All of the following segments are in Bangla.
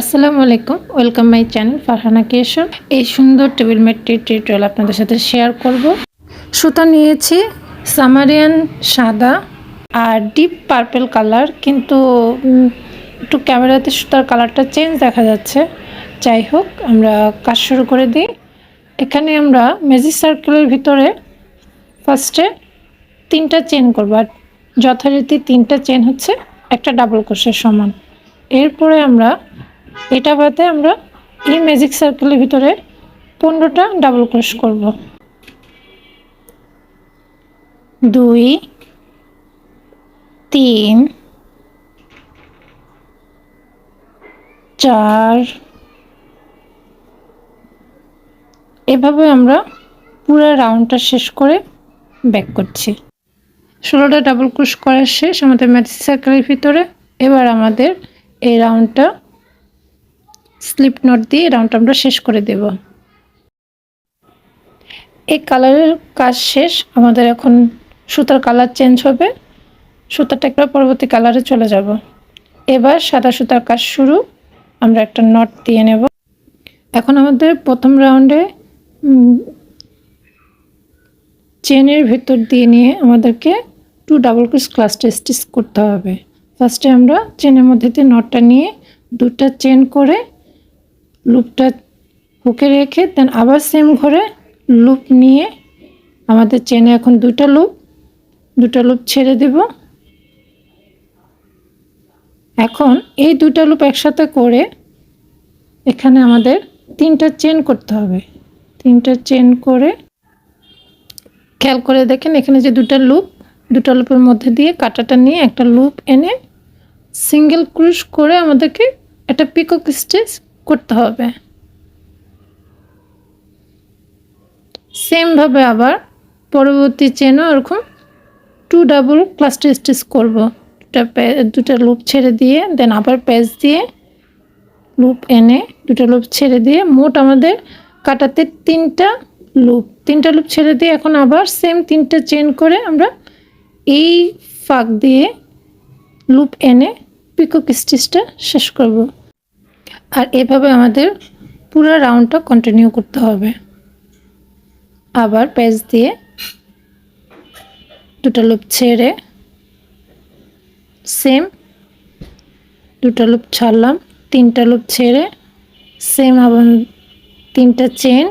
আসসালামু আলাইকুম, ওয়েলকাম মাই চ্যানেল ফারহানা কেশর এই সুন্দর টেবিল ম্যাটটি টিউটোরিয়াল আপনাদের সাথে শেয়ার করব। সুতা নিয়েছি সামারিয়ান সাদা আর ডিপ পার্পেল কালার, কিন্তু একটু ক্যামেরাতে সুতার কালারটা চেঞ্জ দেখা যাচ্ছে। যাই হোক, আমরা কাজ শুরু করে দিই। এখানে আমরা ম্যাজিক সার্কেলের ভিতরে ফার্স্টে তিনটা চেন করব, আর যথারীতি তিনটা চেন হচ্ছে একটা ডাবল কোষের সমান। এরপরে আমরা এটা বাদে আমরা এই ম্যাজিক সার্কেলের ভিতরে পনেরোটা ডাবল ক্রোশ করব। দুই, তিন, চার, এভাবে আমরা পুরো রাউন্ডটা শেষ করে ব্যাক করছি। ষোলোটা ডাবল ক্রোশ করা শেষ, আমাদের ম্যাজিক সার্কেলের ভিতরে। এবার আমাদের এই রাউন্ডটা স্লিপ নট দিয়ে রাউন্ডটা আমরা শেষ করে দেব। এই কালারের কাজ শেষ। আমাদের এখন সুতার কালার চেঞ্জ হবে। সুতাটা একটা পরবর্তী কালারে চলে যাব। এবার সাদা সুতার কাজ শুরু। আমরা একটা নট দিয়ে নেব। এখন আমাদের প্রথম রাউন্ডে চেনের ভেতর দিয়ে নিয়ে আমাদেরকে টু ডাবল ক্রস ক্লাসটা স্টিচ করতে হবে। ফার্স্টে আমরা চেনের মধ্যে দিয়ে নটটা নিয়ে দুটা চেন করে লুপটা হুকে রেখে দেন আবার সেম ঘরে লুপ নিয়ে আমাদের চেনে এখন দুটা লুপ দুটা লুপ ছেড়ে দেব। এখন এই দুটা লুপ একসাথে করে এখানে আমাদের তিনটা চেন করতে হবে। তিনটা চেন করে খেয়াল করে দেখেন এখানে যে দুটা লুপ দুটা লুপের মধ্যে দিয়ে কাটাটা নিয়ে একটা লুপ এনে সিঙ্গেল ক্রুশ করে আমাদেরকে একটা পিকক স্টিচ করতে হবে। সেমভাবে আবার পরবর্তী চেনও ওরকম টু ডাবল ক্লাস্টার স্টিচ করব। দুটা দুটা লুপ ছেড়ে দিয়ে দেন আবার প্যাচ দিয়ে লুপ এনে দুটো লুপ ছেড়ে দিয়ে মোট আমাদের কাটাতে তিনটা লুপ তিনটা লুপ ছেড়ে দিয়ে এখন আবার সেম তিনটা চেন করে আমরা এই ফাঁক দিয়ে লুপ এনে পিকক স্টিচটা শেষ করব। আর এভাবে আমাদের পুরো রাউন্ডটা কন্টিনিউ করতে হবে। আবার প্যাচ দিয়ে দুটো লুপ ছেড়ে সেম দুটো লুপ ছাড়লাম, তিনটা লুপ ছেড়ে সেম আবার তিনটা চেন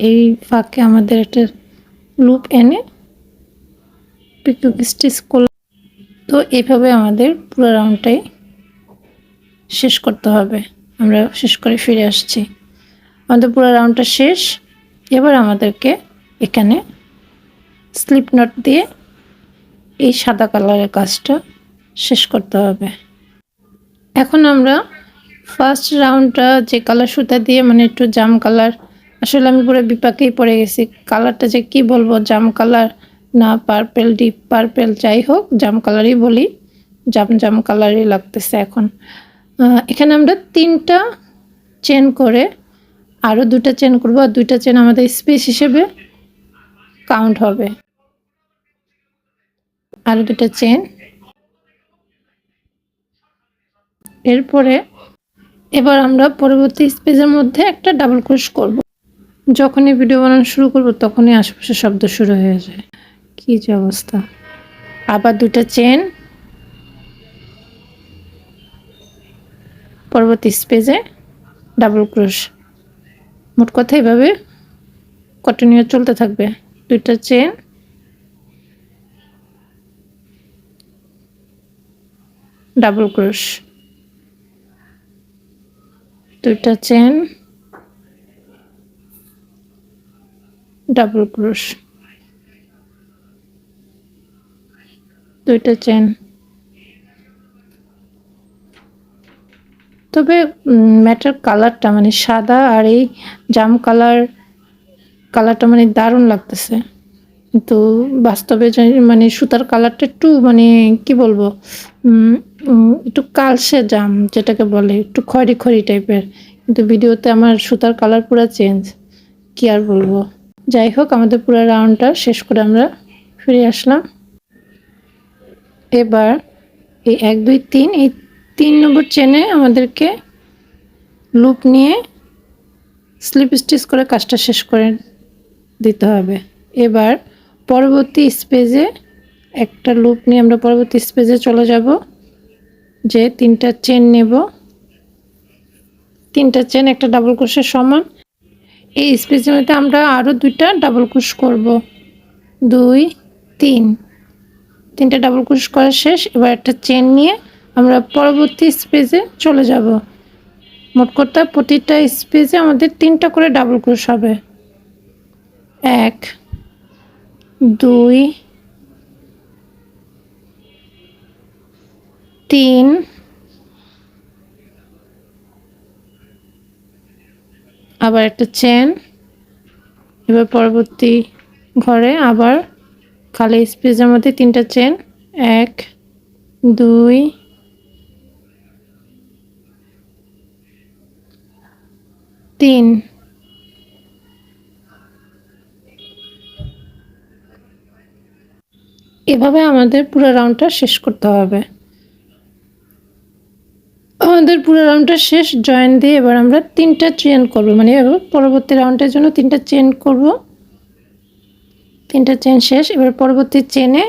এই ফাঁকে আমাদের একটা লুপ এনে পিকক স্টিচ করলাম। তো এভাবে আমাদের পুরো রাউন্ডটাই শেষ করতে হবে। আমরা শেষ করে ফিরে আসছি। আমাদের পুরো রাউন্ডটা শেষ। এবার আমাদেরকে এখানে স্লিপ নট দিয়ে এই সাদা কালারের কাজটা শেষ করতে হবে। এখন আমরা ফার্স্ট রাউন্ডটা যে কালার সুতা দিয়ে মানে একটু জাম কালার আসলে আমি পুরো বিপাকেই পড়ে গেছি। কালারটা যে কি বলব, জাম কালার না পার্পেল ডিপ পার্পেল যাই হোক, জাম কালারই বলি। জাম জাম কালারই লাগতেছে এখন। এখানে আমরা তিনটা চেন করে আরও দুটা চেন করব, আর দুইটা চেন আমাদের স্পেস হিসেবে কাউন্ট হবে। আরও দুটা চেন এরপরে এবার আমরা পরবর্তী স্পেসের মধ্যে একটা ডাবল ক্রোশ করব। যখনই ভিডিও বানানো শুরু করব, তখনই আশেপাশে শব্দ শুরু হয়ে যায়। কি যে অবস্থা। আবার দুটা চেন পরবর্তী স্পেজে ডাবল ক্রোশ মোট কথা এভাবে কন্টিনিউ চলতে থাকবে। দুইটা চেন ডাবল ক্রোশ দুইটা চেন ডাবল ক্রোশ দুইটা চেন তবে ম্যাটার কালারটা মানে সাদা আর এই জাম কালার কালারটা মানে দারুণ লাগতেছে। কিন্তু বাস্তবে মানে সুতার কালারটা একটু মানে কি বলব একটু কালসে জাম, যেটাকে বলে, একটু খয়রি খয়রি টাইপের কিন্তু ভিডিওতে আমার সুতার কালার পুরো চেঞ্জ কি আর বলব। যাই হোক, আমাদের পুরো রাউন্ডটা শেষ করে আমরা ফিরে আসলাম। এবার, এই এক, দুই, তিন, এই তিন নম্বর চেনে আমাদেরকে লুপ নিয়ে স্লিপ স্টিচ করে কাজটা শেষ করে দিতে হবে। এবার পরবর্তী স্পেজে একটা লুপ নিয়ে আমরা পরবর্তী স্পেজে চলে যাব, যে তিনটা চেন নেব। তিনটা চেন একটা ডাবল ক্রোশের সমান। এই স্পেসের মধ্যে আমরা আরও দুইটা ডাবল ক্রোশ করব। দুই, তিন। তিনটা ডাবল ক্রোশ করা শেষ। এবার একটা চেন নিয়ে আমরা পরবর্তী স্পেজে চলে যাব। মোট কথা প্রতিটা স্পেজে আমাদের তিনটা করে ডাবল ক্রোশ হবে। এক, দুই, তিন, আবার একটা চেন এবার পরবর্তী ঘরে আবার খালি স্পেসের মধ্যে তিনটা চেন এক, দুই তিন। এভাবে আমাদের পুরো রাউন্ডটা শেষ করতে হবে। আমাদের পুরো রাউন্ডটা শেষ জয়েন দিয়ে এবার আমরা তিনটা চেন করব। মানে পরবর্তী রাউন্ডের জন্য তিনটা চেন করব। তিনটা চেন শেষ, এবার পরবর্তী চেনে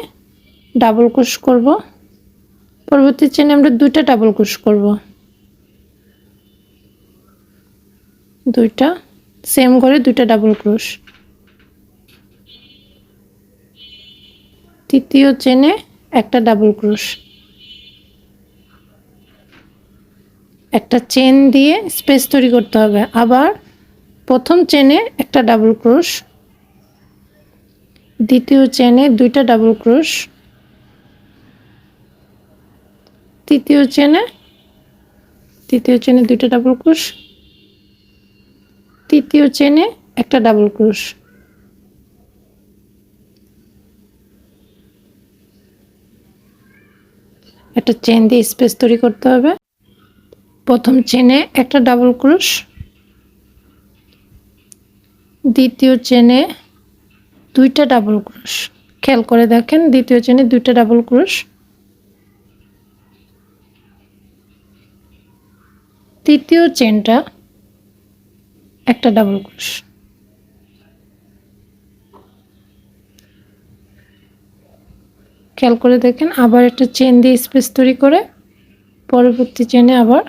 ডাবল ক্রোশ করব। পরবর্তী চেনে আমরা দুইটা ডাবল ক্রোশ করব। দুইটা। সেম করে দুইটা ডাবল ক্রোশ তৃতীয় চেনে একটা ডাবল ক্রোশ একটা চেন দিয়ে স্পেস তৈরি করতে হবে। আবার প্রথম চেনে একটা ডাবল ক্রোশ দ্বিতীয় চেনে দুইটা ডাবল ক্রোশ তৃতীয় চেনে তৃতীয় চেনে দুইটা ডাবল ক্রোশ তৃতীয় চেনে একটা ডাবল ক্রোশ একটা চেন দিয়ে স্পেস তৈরি করতে হবে। প্রথম চেনে একটা ডাবল ক্রোশ দ্বিতীয় চেনে দুইটা ডাবল ক্রোশ খেয়াল করে দেখেন, দ্বিতীয় চেনে দুইটা ডাবল ক্রোশ তৃতীয় চেনটা একটা ডাবল ক্রোশ খেয়াল করে দেখেন, আবার একটা চেন দিয়ে স্পেস তৈরি করে, পরবর্তী চেনে আবার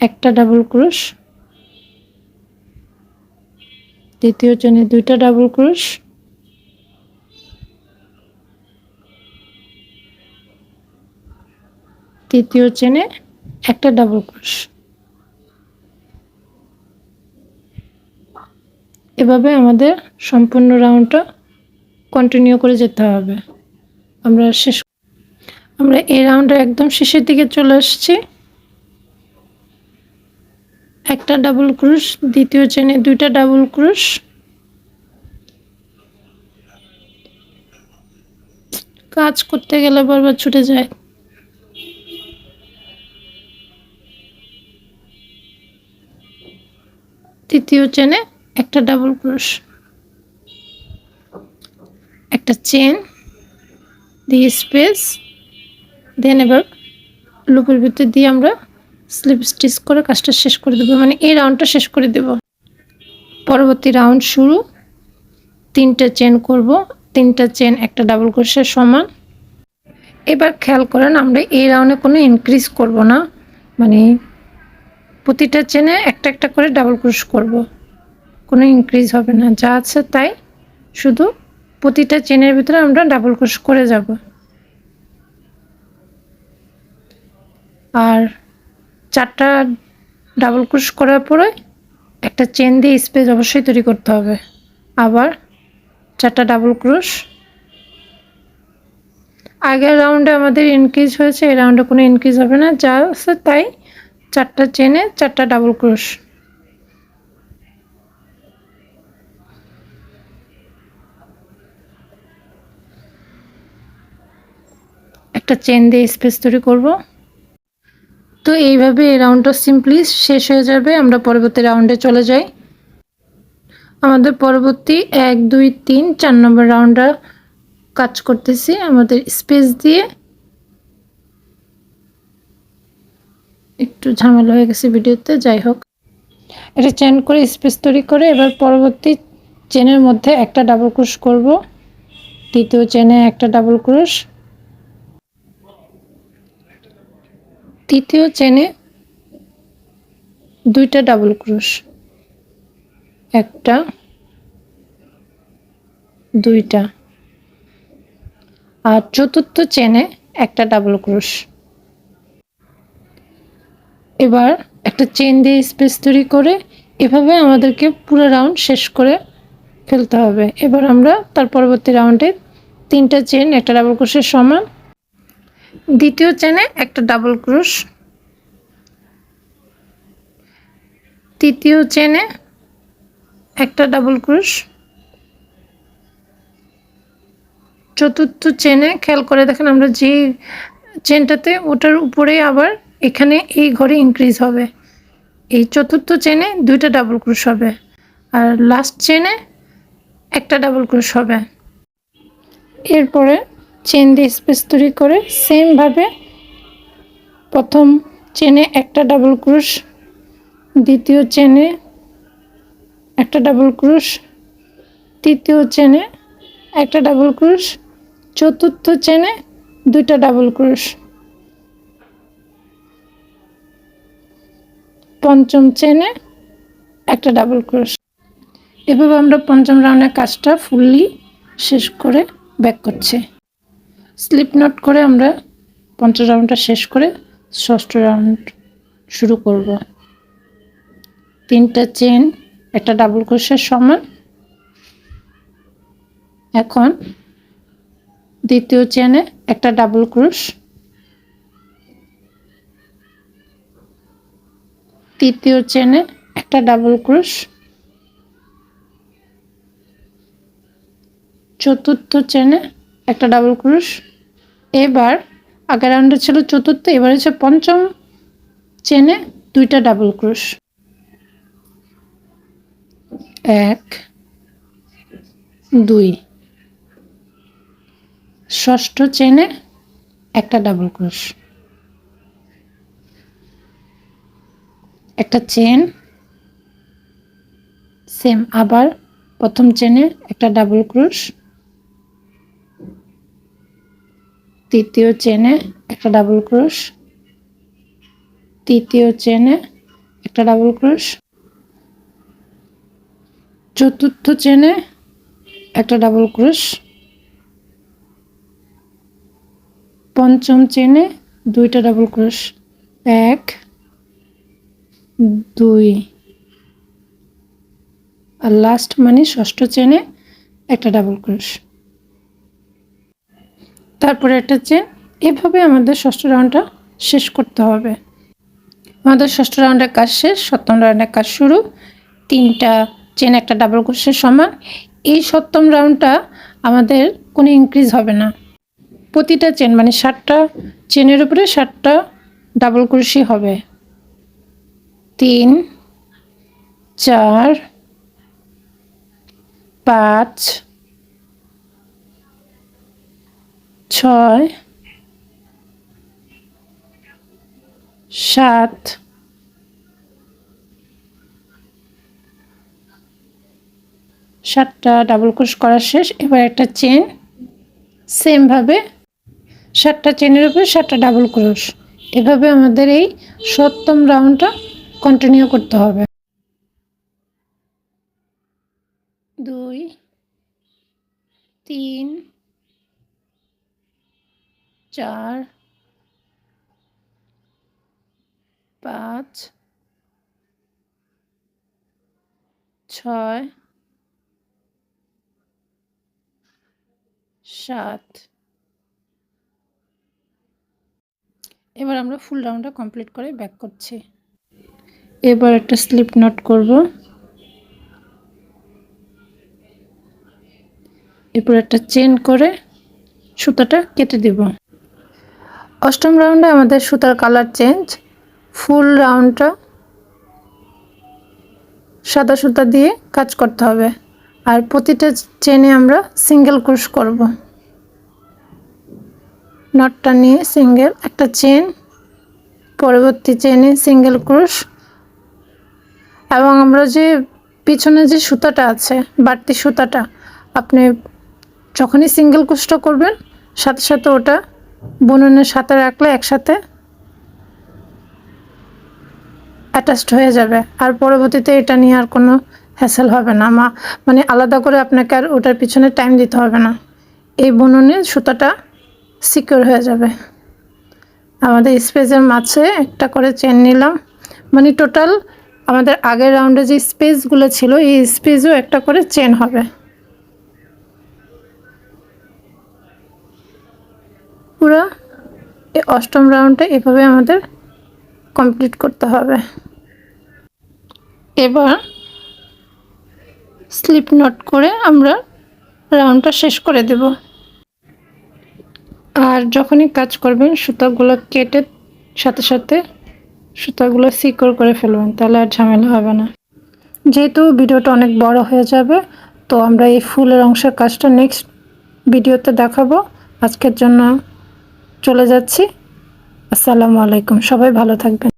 একটা ডাবল ক্রোশ দ্বিতীয় চেনে দুইটা ডাবল ক্রোশ তৃতীয় চেনে একটা ডাবল ক্রোশ এভাবে আমাদের সম্পূর্ণ রাউন্ডটা কন্টিনিউ করে যেতে হবে। আমরা শেষ আমরা এই রাউন্ডের একদম শেষের দিকে চলে আসছি। একটা ডাবল ক্রুশ দ্বিতীয় চেনে দুইটা ডাবল ক্রুশ কাজ করতে গেলে বারবার ছুটে যায়। তৃতীয় চেনে একটা ডাবল ক্রুশ একটা চেন দিয়ে স্পেস দেন এবার লুপের ভিতর দিয়ে আমরা স্লিপ স্টিচ করে কাজটা শেষ করে দেবো। মানে এই রাউন্ডটা শেষ করে দেব। পরবর্তী রাউন্ড শুরু। তিনটা চেন করব। তিনটা চেন একটা ডাবল ক্রোশের সমান। এবার খেয়াল করেন, আমরা এই রাউন্ডে কোনো ইনক্রিজ করব না। মানে প্রতিটা চেনে একটা একটা করে ডাবল ক্রোশ করব। কোনো ইনক্রিজ হবে না। যা আছে তাই। শুধু প্রতিটা চেনের ভিতরে আমরা ডাবল ক্রোশ করে যাব। আর চারটা ডাবল ক্রোশ করার পরে একটা চেন দিয়ে স্পেস অবশ্যই তৈরি করতে হবে। আবার চারটা ডাবল ক্রোশ আগের রাউন্ডে আমাদের ইনক্রিজ হয়েছে, এই রাউন্ডে কোনো ইনক্রিজ হবে না। যা আছে তাই চারটা চেনে চারটা ডাবল ক্রোশ একটা চেন দিয়ে স্পেস তৈরি করব। তো এইভাবে এই রাউন্ডটা সিম্পলি শেষ হয়ে যাবে। আমরা পরবর্তী রাউন্ডে চলে যাই। আমাদের পরবর্তী এক, দুই, তিন, চার নম্বর রাউন্ডটা কাজ করতেছি আমাদের স্পেস দিয়ে। একটু ঝামেলা হয়ে গেছে ভিডিওতে, যাই হোক। এটা চেন করে স্পেস তৈরি করে এবার পরবর্তী চেনের মধ্যে একটা ডাবল ক্রোশ করব। দ্বিতীয় চেনে একটা ডাবল ক্রোশ তৃতীয় চেনে দুইটা ডাবল ক্রোশ একটা, দুইটা। আর চতুর্থ চেনে একটা ডাবল ক্রোশ এবার একটা চেন দিয়ে স্পেস তৈরি করে এভাবে আমাদেরকে পুরো রাউন্ড শেষ করে ফেলতে হবে। এবার আমরা তার পরবর্তী রাউন্ডে তিনটা চেন একটা ডাবল ক্রোশের সমান দ্বিতীয় চেনে একটা ডাবল ক্রুশ তৃতীয় চেনে একটা ডাবল ক্রোশ চতুর্থ চেনে, খেয়াল করে দেখেন আমরা যে চেনটাতে ওটার উপরে আবার এখানে এই ঘরে ইনক্রিজ হবে। এই চতুর্থ চেনে দুইটা ডাবল ক্রুশ হবে আর লাস্ট চেনে একটা ডাবল ক্রুশ হবে। এরপরে চেন দিয়ে স্পেস তৈরি করে সেমভাবে প্রথম চেনে একটা ডাবল ক্রোশ দ্বিতীয় চেনে একটা ডাবল ক্রোশ তৃতীয় চেনে একটা ডাবল ক্রোশ চতুর্থ চেনে দুইটা ডাবল ক্রোশ পঞ্চম চেনে একটা ডাবল ক্রোশ এভাবে আমরা পঞ্চম রাউন্ডের কাজটা ফুললি শেষ করে ব্যাক করছি। স্লিপ নট করে আমরা পঞ্চম রাউন্ডটা শেষ করে ষষ্ঠ রাউন্ড শুরু করব। তিনটা চেন একটা ডাবল ক্রোশের সমান। এখন দ্বিতীয় চেনে একটা ডাবল ক্রোশ। তৃতীয় চেনে একটা ডাবল ক্রোশ। চতুর্থ চেনে একটা ডাবল ক্রোশ এবার আগের রাউন্ডে ছিল চতুর্থ, এবার হচ্ছে পঞ্চম চেনে দুইটা ডাবল ক্রোশ এক, দুই। ষষ্ঠ চেনে একটা ডাবল ক্রুশ একটা চেন সেম আবার প্রথম চেনে একটা ডাবল ক্রোশ তৃতীয় চেনে একটা ডাবল ক্রোশ তৃতীয় চেনে একটা ডাবল ক্রোশ চতুর্থ চেনে একটা ডাবল ক্রোশ পঞ্চম চেনে দুইটা ডাবল ক্রোশ এক, দুই, আর লাস্ট মানে ষষ্ঠ চেনে একটা ডাবল ক্রোশ তারপরে একটা চেন এভাবে আমাদের ষষ্ঠ রাউন্ডটা শেষ করতে হবে। আমাদের ষষ্ঠ রাউন্ডের কাজ শেষ, সপ্তম রাউন্ডের কাজ শুরু। তিনটা চেন একটা ডাবল ক্রোশের সমান। এই সপ্তম রাউন্ডটা আমাদের কোনো ইনক্রিজ হবে না। প্রতিটা চেন মানে ষাটটা চেনের উপরে ষাটটা ডাবল ক্রোশই হবে। তিন, চার, পাঁচ ছয়, সাত, সাতটা ডাবল ক্রোশ করা শেষ। এবার একটা চেন সেমভাবে সাতটা চেনের উপরে সাতটা ডাবল ক্রোশ এভাবে আমাদের এই সপ্তম রাউন্ডটা কন্টিনিউ করতে হবে। দুই, তিন চার, পাঁচ, ছয়, সাত। এবার আমরা ফুল রাউন্ডটা কমপ্লিট করে ব্যাক করছি। এবার একটা স্লিপ নট করব। এরপর একটা চেন করে সুতাটা কেটে দেব। অষ্টম রাউন্ডে আমাদের সুতার কালার চেঞ্জ। ফুল রাউন্ডটা সাদা সুতা দিয়ে কাজ করতে হবে। আর প্রতিটা চেনে আমরা সিঙ্গেল ক্রোশ করব। নটটা নিয়ে সিঙ্গেল, একটা চেন, পরবর্তী চেনে সিঙ্গেল ক্রোশ। এবং আমরা যে পিছনে যে সুতাটা আছে, বাড়তি সুতাটা, আপনি যখনই সিঙ্গেল ক্রোশটা করবেন, সাথে সাথে ওটা বুননের সাথে রাখলে একসাথে অ্যাটাচড হয়ে যাবে। আর পরবর্তীতে এটা নিয়ে আর কোনো হ্যাসেল হবে না। মা মানে আলাদা করে আপনাকে আর ওটার পিছনে টাইম দিতে হবে না। এই বুননে সুতাটা সিকিউর হয়ে যাবে। আমাদের স্পেসের মাঝে একটা করে চেন নিলাম। মানে টোটাল আমাদের আগের রাউন্ডে যে স্পেসগুলো ছিল, এই স্পেসও একটা করে চেন হবে। পুরো এই অষ্টম রাউন্ডটা এভাবে আমাদের কমপ্লিট করতে হবে। এবার স্লিপ নট করে আমরা রাউন্ডটা শেষ করে দেব। আর যখনই কাজ করবেন, সুতাগুলো কেটে সাথে সাথে সুতাগুলো সিকিউর করে ফেলবেন, তাহলে আর ঝামেলা হবে না। যেহেতু ভিডিওটা অনেক বড় হয়ে যাবে, তো আমরা এই ফুলের অংশের কাজটা নেক্সট ভিডিওতে দেখাবো। আজকের জন্য চলে যাচ্ছি। আসসালামু আলাইকুম। সবাই ভালো থাকবেন।